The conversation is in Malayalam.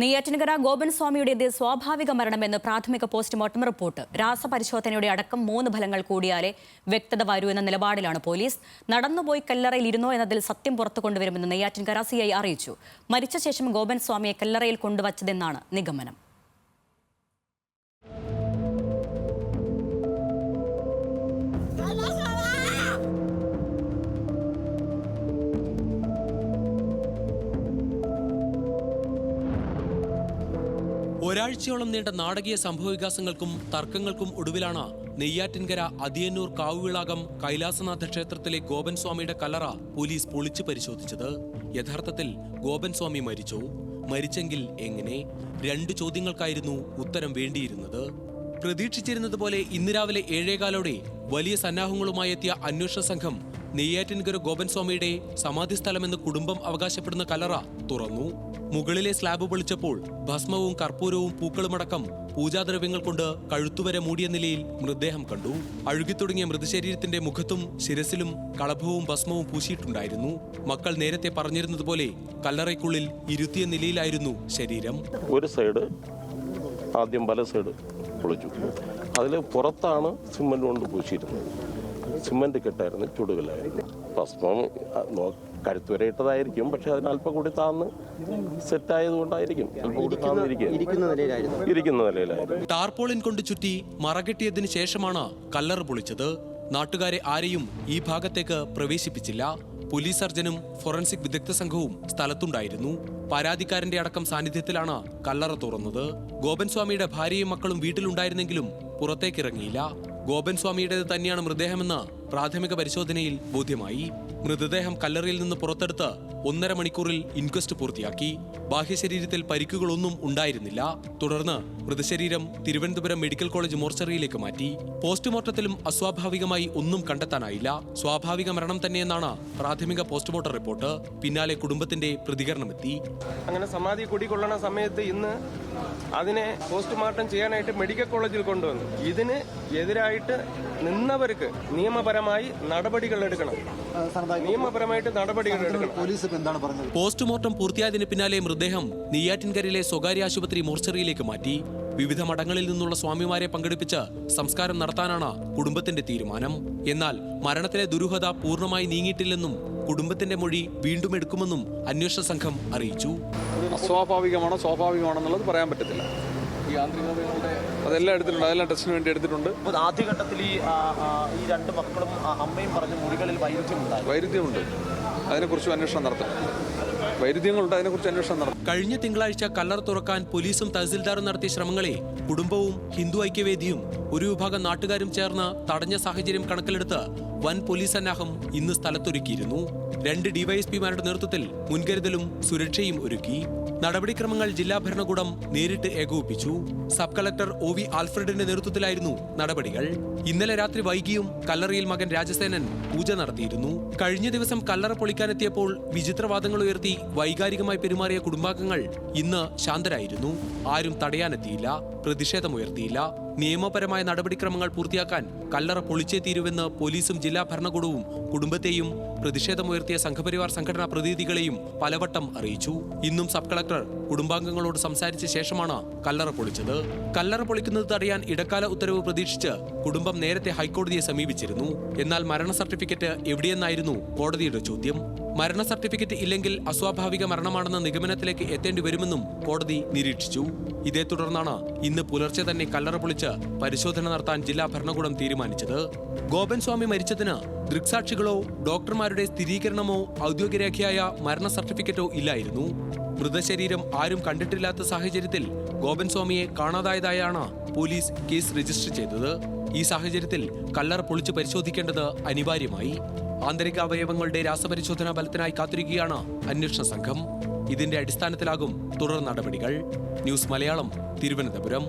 നെയ്യാറ്റിൻകര ഗോപൻ സ്വാമിയുടേത് സ്വാഭാവിക മരണമെന്ന് പ്രാഥമിക പോസ്റ്റ്മോർട്ടം റിപ്പോർട്ട്. രാസപരിശോധനയുടെ അടക്കം മൂന്ന് ഫലങ്ങൾ കൂടിയാലേ വ്യക്തത വരൂ എന്ന നിലപാടിലാണ് പോലീസ്. നടന്നുപോയി കല്ലറയിൽ ഇരുന്നോ എന്നതിൽ സത്യം പുറത്തു കൊണ്ടുവരുമെന്ന് നെയ്യാറ്റിൻകര സി അറിയിച്ചു. മരിച്ച ശേഷം ഗോപൻ സ്വാമിയെ കല്ലറയിൽ കൊണ്ടുവച്ചതെന്നാണ് നിഗമനം. ഒരാഴ്ചയോളം നീണ്ട നാടകീയ സംഭവവികാസങ്ങൾക്കും തർക്കങ്ങൾക്കും ഒടുവിലാണ് നെയ്യാറ്റിൻകര അതിയന്നൂർ കാവുവിളാകം കൈലാസനാഥ ക്ഷേത്രത്തിലെ ഗോപൻ സ്വാമിയുടെ കല്ലറ പോലീസ് പൊളിച്ചു പരിശോധിച്ചത്. യഥാർത്ഥത്തിൽ ഗോപൻ സ്വാമി മരിച്ചു. മരിച്ചെങ്കിൽ എങ്ങനെ? രണ്ട് ചോദ്യങ്ങൾക്കായിരുന്നു ഉത്തരം വേണ്ടിയിരുന്നത്. പ്രതീക്ഷിച്ചിരുന്നത് പോലെ ഇന്ന് രാവിലെ ഏഴേകാലോടെ വലിയ സന്നാഹങ്ങളുമായി എത്തിയ അന്വേഷണ സംഘം നെയ്യാറ്റിൻകര ഗോപൻ സ്വാമിയുടെ സമാധി സ്ഥലമെന്ന് കുടുംബം അവകാശപ്പെടുന്ന കലറ തുറന്നു. മുകളിലെ സ്ലാബ് പൊളിച്ചപ്പോൾ ഭസ്മവും കർപ്പൂരവും പൂക്കളുമടക്കം പൂജാദ്രവ്യങ്ങൾ കൊണ്ട് കഴുത്തുവരെ മൂടിയ നിലയിൽ മൃതദേഹം കണ്ടു. അഴുകിത്തുടങ്ങിയ മൃതശരീരത്തിന്റെ മുഖത്തും ശിരസിലും കളഭവും ഭസ്മവും പൂശിയിട്ടുണ്ടായിരുന്നു. മക്കൾ നേരത്തെ പറഞ്ഞിരുന്നതുപോലെ കല്ലറയ്ക്കുള്ളിൽ ഇരുത്തിയ നിലയിലായിരുന്നു ശരീരം. ഒരു സൈഡ് ആദ്യം പല സൈഡ് പൊളിച്ചു. അതിൽ പുറത്താണ് സിമന്റ് കൊണ്ട് പൂശിയിരുന്നത്. സിമന്റ് കെട്ടായിരുന്നു ചുടുകലായിരുന്നു. ഭസ്മം ആ, വരെ ഇട്ടതായിരിക്കും പക്ഷെ അതിന് അല്പം കൂടി താന്ന് സെറ്റായതുകൊണ്ടായിരിക്കും. അല്പം കൂടി ഇരിക്കുന്ന നിലയിലായിരുന്നു. ഇരിക്കുന്ന നിലയിലായിരുന്നു. ടാർപോളിൻ കൊണ്ട് ചുറ്റി മറകെട്ടിയതിനു ശേഷമാണ് കല്ലറ പൊളിച്ചത്. നാട്ടുകാരെ ആരെയും ഈ ഭാഗത്തേക്ക് പ്രവേശിപ്പിച്ചില്ല. പോലീസ് സർജനും ഫോറൻസിക് വിദഗ്ധ സംഘവും സ്ഥലത്തുണ്ടായിരുന്നു. പരാതിക്കാരന്റെ അടക്കം സാന്നിധ്യത്തിലാണ് കല്ലറ തുറന്നത്. ഗോപൻസ്വാമിയുടെ ഭാര്യയും മക്കളും വീട്ടിലുണ്ടായിരുന്നെങ്കിലും പുറത്തേക്കിറങ്ങിയില്ല. ഗോപൻ സ്വാമിയുടേത് തന്നെയാണ് മൃതദേഹമെന്ന് പ്രാഥമിക പരിശോധനയിൽ ബോധ്യമായി മൃതദേഹം കല്ലറയിൽ നിന്ന് പുറത്തെടുത്ത് ഒന്നര മണിക്കൂറിൽ ഇൻക്വസ്റ്റ് പൂർത്തിയാക്കി. ബാഹ്യശരീരത്തിൽ പരിക്കുകളൊന്നും ഉണ്ടായിരുന്നില്ല. തുടർന്ന് മൃതശരീരം തിരുവനന്തപുരം മെഡിക്കൽ കോളേജ് മോർച്ചറിയിലേക്ക് മാറ്റി. പോസ്റ്റ്മോർട്ടത്തിലും അസ്വാഭാവികമായി ഒന്നും കണ്ടെത്താനായില്ല. സ്വാഭാവിക മരണം തന്നെയെന്നാണ് പ്രാഥമിക പോസ്റ്റ്മോർട്ടം റിപ്പോർട്ട്. പിന്നാലെ കുടുംബത്തിന്റെ പ്രതികരണമെത്തി. അങ്ങനെ സമാധി കുടികൊള്ളണ സമയത്ത് ഇന്ന് അതിനെ പോസ്റ്റ്മോർട്ടം ചെയ്യാനായിട്ട് മെഡിക്കൽ കോളേജിൽ കൊണ്ടുവന്നു. ഇതിന് എതിരായിട്ട് നിന്നവർക്ക് നിയമപരമായി നടപടികൾ എടുക്കണം. നിയമപരമായിട്ട് നടപടികൾ എടുക്കണം. പോലീസ് എന്താണ് പറഞ്ഞത്? പോസ്റ്റ്മോർട്ടം പൂർത്തിയായതിന് പിന്നാലെ മൃതദേഹം നെയ്യാറ്റിൻകരയിലെ സ്വകാര്യ ആശുപത്രി മോർച്ചറിയിലേക്ക് മാറ്റി. വിവിധ മഠങ്ങളിൽ നിന്നുള്ള സ്വാമിമാരെ പങ്കെടുപ്പിച്ച് സംസ്കാരം നടത്താനാണ് കുടുംബത്തിന്റെ തീരുമാനം. എന്നാൽ മരണത്തിലെ ദുരൂഹത പൂർണമായി നീങ്ങിയിട്ടില്ലെന്നും കുടുംബത്തിന്റെ മൊഴി വീണ്ടും എടുക്കുമെന്നും അന്വേഷണ സംഘം അറിയിച്ചു. അസ്വാഭാവികമാണോ സ്വാഭാവികമാണോ എന്നുള്ളത് പറയാൻ പറ്റത്തില്ല. അതെല്ലാം എടുത്തിട്ടുണ്ട്. അതെല്ലാം ടെസ്റ്റിന് വേണ്ടി എടുത്തിട്ടുണ്ട്. അപ്പോൾ ആദ്യഘട്ടത്തിൽ ഈ ഈ രണ്ട് മക്കളും അമ്മയും പറഞ്ഞ മുറികളിൽ വൈരുദ്ധ്യമുണ്ടായി വൈരുദ്ധ്യമുണ്ട്. അതിനെക്കുറിച്ച് അന്വേഷണം നടത്തും. വൈരുദ്ധ്യങ്ങളുണ്ട് അതിനെക്കുറിച്ച് അന്വേഷണം നടത്തും. കഴിഞ്ഞ തിങ്കളാഴ്ച കല്ലർ തുറക്കാൻ പോലീസും തഹസിൽദാറും നടത്തിയ ശ്രമങ്ങളെ കുടുംബവും ഹിന്ദു ഐക്യവേദിയും ഒരു വിഭാഗം നാട്ടുകാരും ചേർന്ന് തടഞ്ഞ സാഹചര്യം കണക്കിലെടുത്ത് വൻ പോലീസ് സന്നാഹം ഇന്ന് സ്ഥലത്തൊരുക്കിയിരുന്നു. രണ്ട് ഡിവൈഎസ്പിമാരുടെ നേതൃത്വത്തിൽ മുൻകരുതലും സുരക്ഷയും ഒരുക്കി നടപടിക്രമങ്ങൾ ജില്ലാ ഭരണകൂടം നേരിട്ട് ഏകോപിപ്പിച്ചു. സബ് കളക്ടർ ഒ വി ആൽഫ്രഡിന്റെ നേതൃത്വത്തിലായിരുന്നു നടപടികൾ. ഇന്നലെ രാത്രി വൈകിയും കല്ലറയിൽ മകൻ രാജസേനൻ പൂജ നടത്തിയിരുന്നു. കഴിഞ്ഞ ദിവസം കല്ലറ പൊളിക്കാനെത്തിയപ്പോൾ വിചിത്രവാദങ്ങൾ ഉയർത്തി വൈകാരികമായി പെരുമാറിയ കുടുംബാംഗങ്ങൾ ഇന്ന് ശാന്തരായിരുന്നു. ആരും തടയാനെത്തിയില്ല പ്രതിഷേധമുയർത്തിയില്ല. നിയമപരമായ നടപടിക്രമങ്ങൾ പൂർത്തിയാക്കാൻ കല്ലറ പൊളിച്ചേ തീരുവെന്ന് പോലീസും ജില്ലാ ഭരണകൂടവും കുടുംബത്തെയും പ്രതിഷേധമുയർത്തിയ സംഘപരിവാർ സംഘടനാ പ്രതിനിധികളെയും പലവട്ടം അറിയിച്ചു. ഇന്നും സബ് കളക്ടർ കുടുംബാംഗങ്ങളോട് സംസാരിച്ച ശേഷമാണ് കല്ലറ പൊളിച്ചത്. കല്ലറ പൊളിക്കുന്നത് തടയാൻ ഇടക്കാല ഉത്തരവ് പ്രതീക്ഷിച്ച് കുടുംബം നേരത്തെ ഹൈക്കോടതിയെ സമീപിച്ചിരുന്നു. എന്നാൽ മരണ സർട്ടിഫിക്കറ്റ് എവിടെയെന്നായിരുന്നു കോടതിയുടെ ചോദ്യം. മരണ സർട്ടിഫിക്കറ്റ് ഇല്ലെങ്കിൽ അസ്വാഭാവിക മരണമാണെന്ന നിഗമനത്തിലേക്ക് എത്തേണ്ടി വരുമെന്നും കോടതി നിരീക്ഷിച്ചു. ഇതേ തുടർന്നാണ് ഇന്ന് പുലർച്ചെ തന്നെ കല്ലറ പൊളിച്ച് പരിശോധന നടത്താൻ ജില്ലാ ഭരണകൂടം തീരുമാനിച്ചത്. ഗോപൻ സ്വാമി മരിച്ചതിന് ദൃക്സാക്ഷികളോ ഡോക്ടർമാരുടെ സ്ഥിരീകരണമോ ഔദ്യോഗിക രേഖയായ മരണ സർട്ടിഫിക്കറ്റോ ഇല്ലായിരുന്നു. മൃതശരീരം ആരും കണ്ടിട്ടില്ലാത്ത സാഹചര്യത്തിൽ ഗോപൻ സ്വാമിയെ കാണാതായതായാണ് പോലീസ് കേസ് രജിസ്റ്റർ ചെയ്തത്. ഈ സാഹചര്യത്തിൽ കല്ലറ പൊളിച്ച് പരിശോധിക്കേണ്ടത് അനിവാര്യമായി. ആന്തരിക അവയവങ്ങളുടെ രാസപരിശോധനാ ഫലത്തിനായി കാത്തിരിക്കുകയാണ് അന്വേഷണ സംഘം. ഇതിന്റെ അടിസ്ഥാനത്തിലാകും തുടർ നടപടികൾ. ന്യൂസ് മലയാളം തിരുവനന്തപുരം.